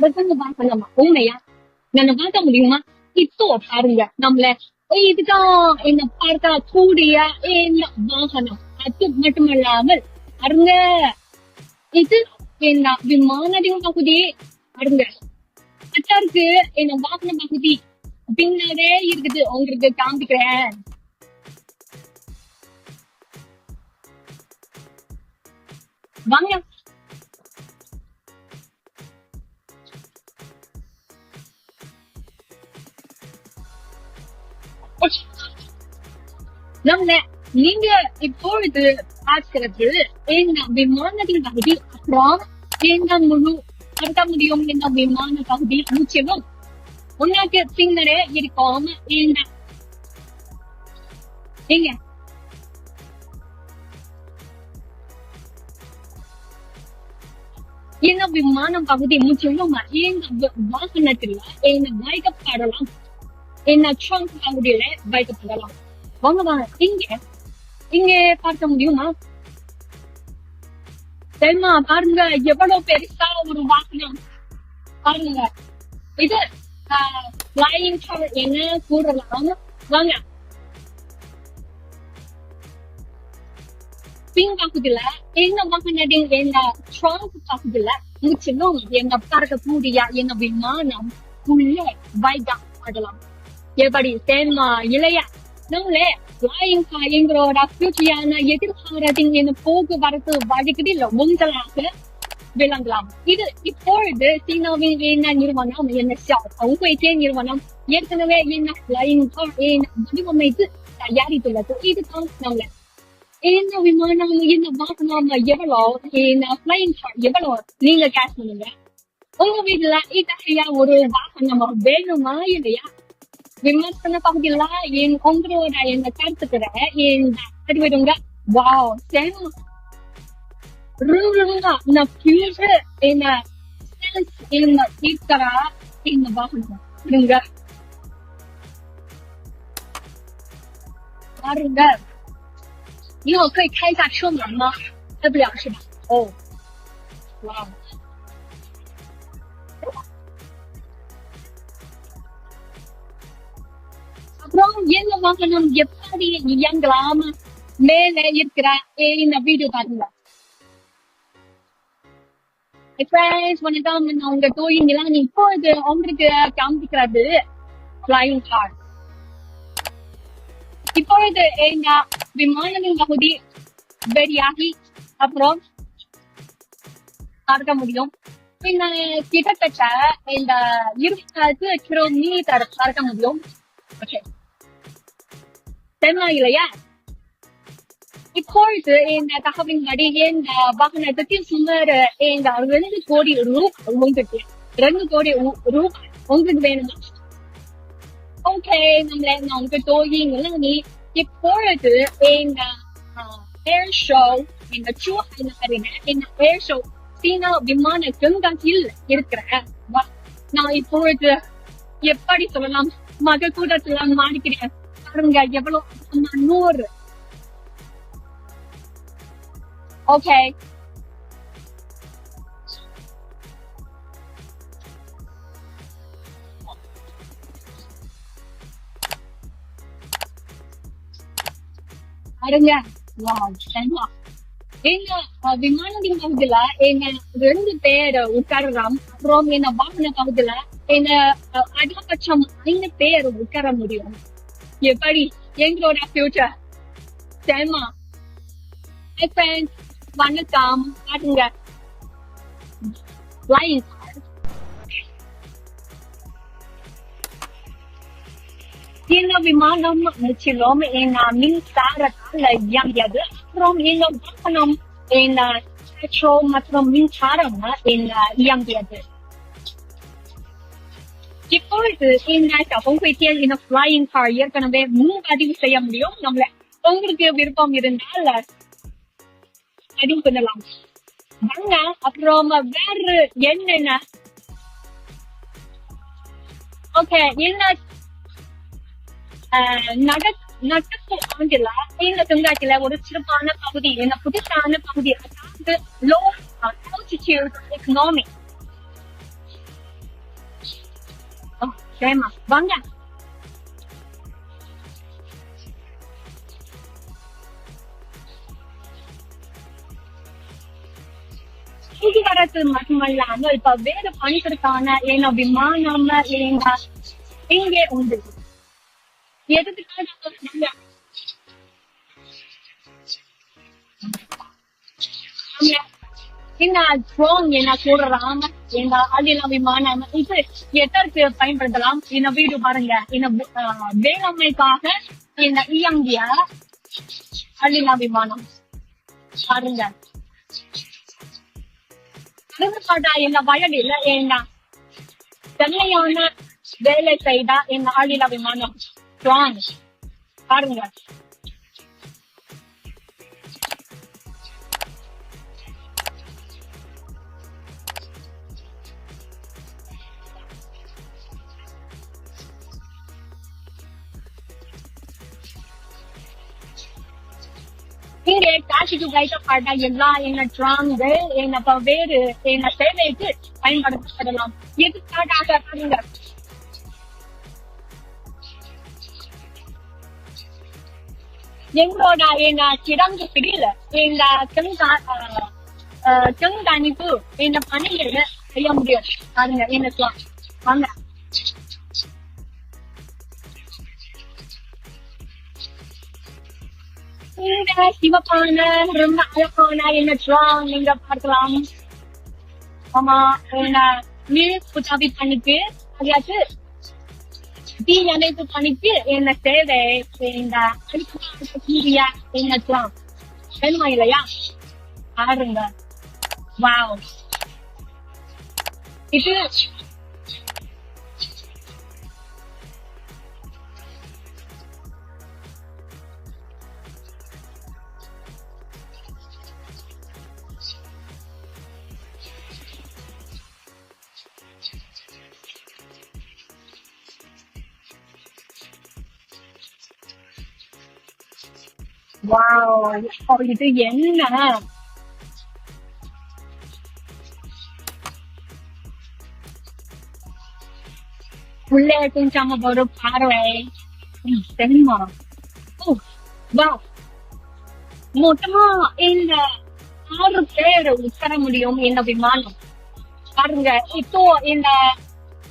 அரசாங்க பார்க்கலாமா உண்மையா? நான் பார்க்க முடியுமா? இப்போ பாருங்க நம்மள. இதுதான். என்ன பார்த்தா கூடிய என்ன வாகனம். அது மட்டுமல்லாமல் அருங்க இது என்ன? விமானத்தின் பகுதி. அருங்க அத்தாருக்கு என்ன வாகன பகுதி. பின்னாலே இருக்குது. உங்களுக்கு காமிக்கிறேன். வாங்க. நம்ம நீங்க இப்பொழுது பார்க்கிறது என்ன விமானத்தின் பகுதி அப்புறம் என்ன முழு பார்க்க முடியும் என்ன விமான பகுதி முக்கியமும் உனக்கு பின்னரே இருக்கும் என்ன நீங்க இந்த விமானம் பகுதி முற்றிலும்? இந்த வாகனத்துல என்ன வைக்கப்படலாம் என்ன ட்ரங்க் பகுதியில வைக்கப்படலாம். வாங்க வாங்க. இங்க இங்க பார்க்க முடியுமா? தெரியுமா பாருங்க எவ்வளவு பெருசா ஒரு வாகனம். பாருங்க. இது ஃபிளைங் கார் என்ன கூடலாம் வாங்க. பின் பகுதியில எங்க வாகனத்தின் எங்க ட்ரங்க் பகுதியில? முற்றிலும் எங்க பறக்கக்கூடிய எங்க விமானம்? உள்ளே வைக்கப்படலாம் எப்படி தெரியுமா இல்லையா நம்மளே ஃபிளைங் எங்களோட ஃபியூச்சரான எதிர்காலத்தின் இந்த போக்குவரத்து வழிகளில் ஒன்றாக விளங்கலாம். இது இப்பொழுது சீனாவின் என்ன நிறுவனம் என்ன உங்களுக்கே நிறுவனம். ஏற்கனவே என்ன ஃபிளைங் என்ன வடிவமைத்து தயாரித்துள்ளது? இதுதான் நம்மள. என்ன விமானம் என்ன வாகனம் எவ்வளோ? என்ன ஃபிளைங் கார் எவ்வளவு நீங்க கேஷ் பண்ணுங்க. உங்க வீட்டுல இத்தகைய ஒரு வாகனம் வேணுமா இல்லையா? விமர்சன பகுதியில என் உங்களோட இந்த கருத்துக்கிற இந்த அறிவிடுங்க வாவ் சேம் ரூருங்க இந்த ஃபியூச்சர் இந்த செல்ஸ் இந்த இருக்கிற இந்த வாகனம் இருங்க பாருங்க 你我可以开一下车门吗？开不了是吧？哦，哇， அப்புறம் என்ன வாகனம் எப்படி? இயங்கலாம் மேல இருக்கிற இந்த வீடியோ பாருங்க. ஃப்ரெண்ட்ஸ் வணக்கம் நான் உங்க தோழிங்களா இப்போது உங்களுக்கு காமிக்கிறது ஃபிளைங் கார் இப்பொழுது எங்க விமானங்கள் பகுதி வெளியாகி அப்புறம் பார்க்க முடியும். பின்ன கிட்டத்தட்ட இந்த இருபது கிலோமீட்டர் பார்க்க முடியும். ஓகே தெரியுமா இல்லையா இப்பொழுது இந்த தகவலின்படி இந்த வாகனத்துக்கு சுமார் இந்த ரெண்டு கோடி ரூபாய் உங்களுக்கு ரெண்டு கோடி ரூ- ரூபாய் உங்களுக்கு வேணுமா ஓகே நம்மள நான் தோகிங்களா நீ இப்பொழுது இந்த ஏர் ஷோ இந்த சூஹான இந்த ஏர் ஷோ சீனா விமான கண்காட்சியில் இருக்கிற நான் இப்பொழுது எப்படி சொல்லலாம் மக கூட்டத்துல மாறிக்கிறேன் பாருங்க எவ்வளவு ஆமா, நூறு. ஓகே பாருங்க. எங்க அஹ், விமானத்தின் பகுதியில எங்க ரெண்டு பேர் உட்காரலாம் அப்புறம் என்ன வாகன பகுதியில எங்க அஹ், அதிகபட்சம் ஐந்து பேர் உட்கார முடியும். எப்படி எங்களோட ஃபியூச்சர் செம்ம Hi friends, வணக்கம் பாருங்க flying car இந்த விமானம் முற்றிலும் என்ன மின்சாரத்தால் இயங்கியது அப்புறம் இந்த வாகனம் என்ன பெட்ரோல் மற்றும் மின்சாரம் என்ன இயங்கியது இப்பொழுது இந்த சமூகத்தில் இந்த ஃபிளைங் கார் ஏற்கனவே முன்பதிவு செய்ய முடியும். நம்மள உங்களுக்கு விருப்பம் இருந்தால் பதிவு பண்ணலாம். வாங்க அப்புறம் வேற என்னென்ன? ஓகே என்ன? நட- நடப்பு ஆண்டுல இந்த தொங்காட்டில ஒரு சிறப்பான பகுதி என்ன புதுசான பகுதி அதாவது லோ altitude சேமா வாங்க போக்குவரத்து மட்டுமல்லாம இப்ப வேறு பணிகளுக்கான ஏன்னா விமானம் ஏன்னா இங்கே உண்டு எதுக்காக என்ன ஸ்ட்ராங் என்ன கூடுறாம என்ன அதில் விமானம் இது எதற்கு பயன்படுத்தலாம்? இந்த வீடு பாருங்க. இந்த வேளாண்மைக்காக இந்த இயங்கிய அலிலா விமானம் பாருங்க. அடுத்தபட்டா இந்த வயலில் என்ன சென்னையான வேலை செய்தா இந்த அலிலா விமானம் ஸ்ட்ராங் பாருங்க. இங்கே காட்சிக்கு வைக்கப்பட்ட எல்லா என்ன ட்ராங்கு என்ன பல்வேறு என்ன சேவைக்கு பயன்படுத்தப்படலாம். எதுக்காக பாருங்க எங்களோட என்ன கிடங்கு பிடியில இந்த கண்காணிப்பு இந்த பணிகளை செய்ய முடியும்? பாருங்க என்ன சொல்லலாம் வாங்க. இந்த சிவப்பான ரொம்ப அழகான என்ன ட்ராங் நீங்க பார்க்கலாம். ஆமா என்ன நீர் புத்தாபி பண்ணிக்கு அதையாச்சு தீ அமைப்பு பண்ணிக்கு என்ன தேவை? இந்த சூரியா என்ன ட்ராங் வேணுமா இல்லையா? பாருங்க. வாவ். இது வாவ் இது என்ன உள்ளே கொஞ்சம் ஒரு பார்வை. தெரியுமா? ஓ வா. மொத்தமா இந்த ஆறு பேர் உட்கார முடியும் இந்த விமானம் பாருங்க இப்போ இந்த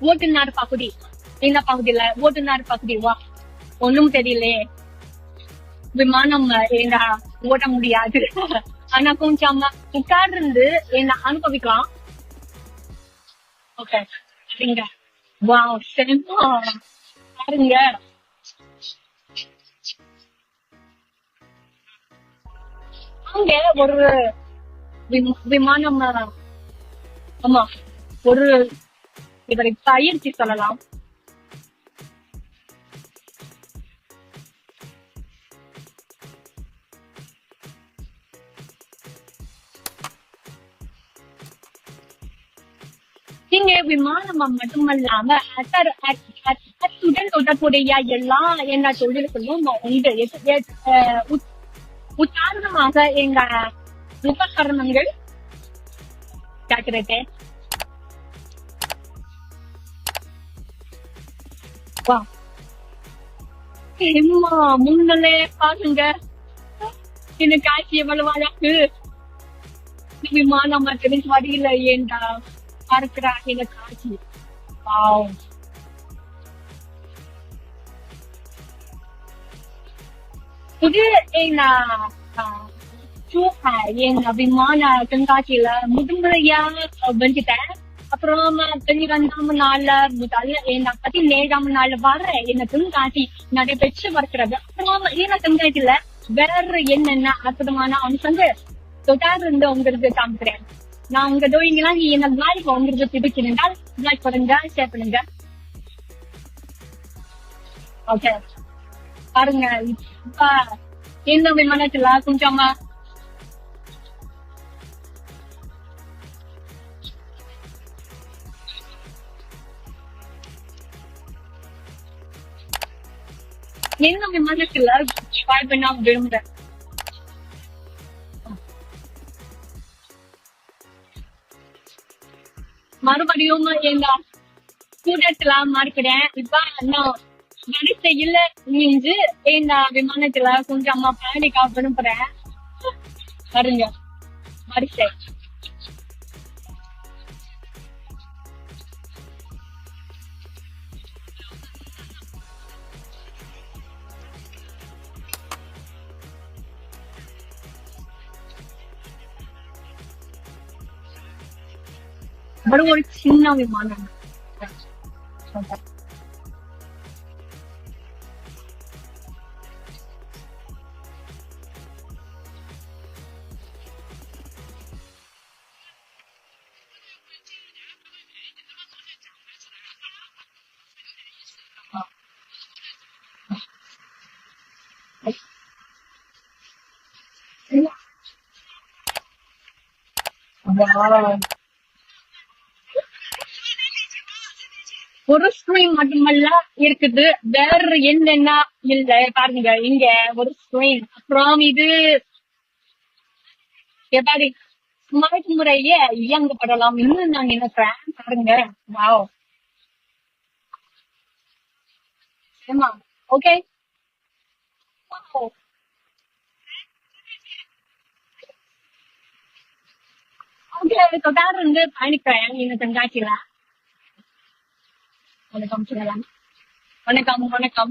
ஓட்டுநர் பகுதி. இந்த பகுதியில? ஓட்டுநர் பகுதி வா. ஒண்ணும் தெரியலையே. விமானம் என்ன ஓட்ட முடியாது? ஆனா கொஞ்சம் உட்கார்ந்து என்ன அனுபவிக்கலாம். ஓகே சரிங்க வா பாருங்க. அங்க ஒரு விமானம் ஆமா ஒரு இவரை பயிற்சி சொல்லலாம். நீங்க விமானம் மட்டுமல்லாம அத்துடன் தொடர்புடைய எல்லா என்ன தொழில்களும் உண்டு எது- உதாரணமாக எங்க உபகரணங்கள். கேக்குறது வா. முன்னலே பாருங்க. இந்த காட்சி எவ்வளவு அழகு. விமானம் தெரிஞ்ச வழியில ஏண்டா? பார்க்கிறா இந்த காட்சி வாவ். இது எங்க சூஹாய் விமான கண்காட்சியில முதன்முறையா வந்துட்டேன் அப்புறம் பன்னிரெண்டாம் நாள்ல முதல் என்ன பதினேழாம் நாள் வர என்ன கண்காட்சி நடைபெற்று வருகிறது. அப்புறம் இந்த கண்காட்சியில வேற என்னென்ன அற்புதமான அம்சங்கள்? தொடர்ந்து உங்களுக்கு காமிக்கிறேன். நான் உங்க டோயிங்கெல்லாம் நீ என்ன லைவ் உங்களுக்கு பிடிச்சிருந்தால் லைக் பண்ணுங்க ஷேர் பண்ணுங்க ஓகே பாருங்க இந்த விமானத்துல கொஞ்சமா. என்ன விமானத்துல ட்ரை பண்ண விரும்புறேன் மறுபடியும் எங்க கூட்டத்துல மாறிக்கிறேன் இப்ப நான் வரிசையில நின்று இந்த விமானத்துல கொஞ்சம் அம்மா பயணிக்க விரும்புறேன் வருங்க வரிசை. அப்புறம் ஒரு சின்ன விமானம் ஒரு ஸ்க்ரீன் மட்டுமல்ல இருக்குது. வேற என்னென்ன இல்ல பாருங்க இங்க ஒரு ஸ்க்ரீன் அப்புறம் இது எப்படி ஸ்மார்ட் முறையே இயங்கப்படலாம். இன்னும் நான் நினைக்கிறேன் பாருங்க. வாவ் ஏமா ஓகே ஓகே தொடர்ந்து பயணிக்கிறேன். இந்த கண்காட்சியில வணக்கம் சொல்லலாம் வணக்கம் வணக்கம்